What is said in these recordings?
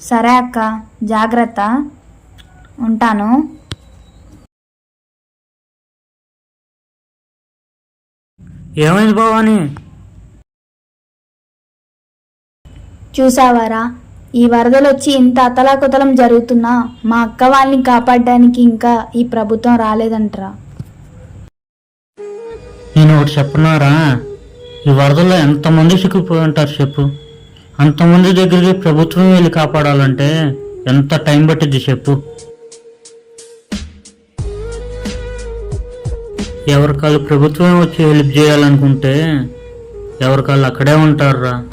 సరే అక్క జాగ్రత్త. ఉంటాను. ఏమైంది భవాని? చూసావారా? ఈ వరదలు వచ్చి ఇంత అతలాకుతలం జరుగుతున్నా మా అక్క వాళ్ళని కాపాడడానికి ఇంకా ఈ ప్రభుత్వం రాలేదంటరా. నేను ఒకటి చెప్పనారా ఈ వరదల్లో ఎంతమంది చిక్కుపోయి ఉంటారు చెప్పు. అంతమంది దగ్గరికి ప్రభుత్వం వెళ్ళి కాపాడాలంటే ఎంత టైం పట్టింది చెప్పు. ఎవరికాళ్ళు ప్రభుత్వం వచ్చి హెల్ప్ చేయాలనుకుంటే ఎవరికాళ్ళు అక్కడే ఉంటారురా.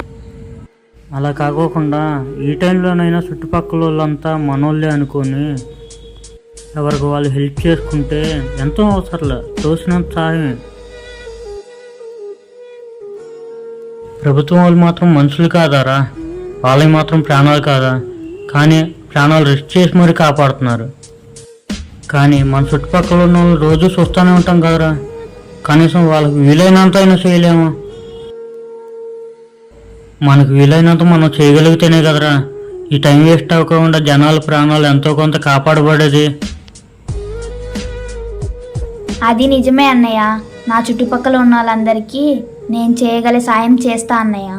అలా కాకోకుండా ఈ టైంలోనైనా చుట్టుపక్కల వాళ్ళంతా మనోళ్ళే అనుకొని ఎవరికి వాళ్ళు హెల్ప్ చేసుకుంటే ఎంతో అవసరంలే. తోసినంత సహాయమే. ప్రభుత్వం వాళ్ళు మాత్రం మనుషులు కాదారా? వాళ్ళకి మాత్రం ప్రాణాలు కాదా? కానీ ప్రాణాలు రిస్క్ చేసి మరీ కాపాడుతున్నారు. కానీ మన చుట్టుపక్కల ఉన్న వాళ్ళు రోజు చూస్తూనే ఉంటాం కదరా? కనీసం వాళ్ళకి వీలైనంత అయినా చేయలేము. మనకు వీలైనంత మనం చేయగలిగితేనే కదరా? ఈ టైం వేస్ట్ అవ్వకుండా జనాల ప్రాణాలు ఎంతో కొంత కాపాడబడేది. అది నిజమే అన్నయ్య. నా చుట్టుపక్కల ఉన్న వాళ్ళందరికీ నేను చేయగల సాయం చేస్తా అన్నయ్య.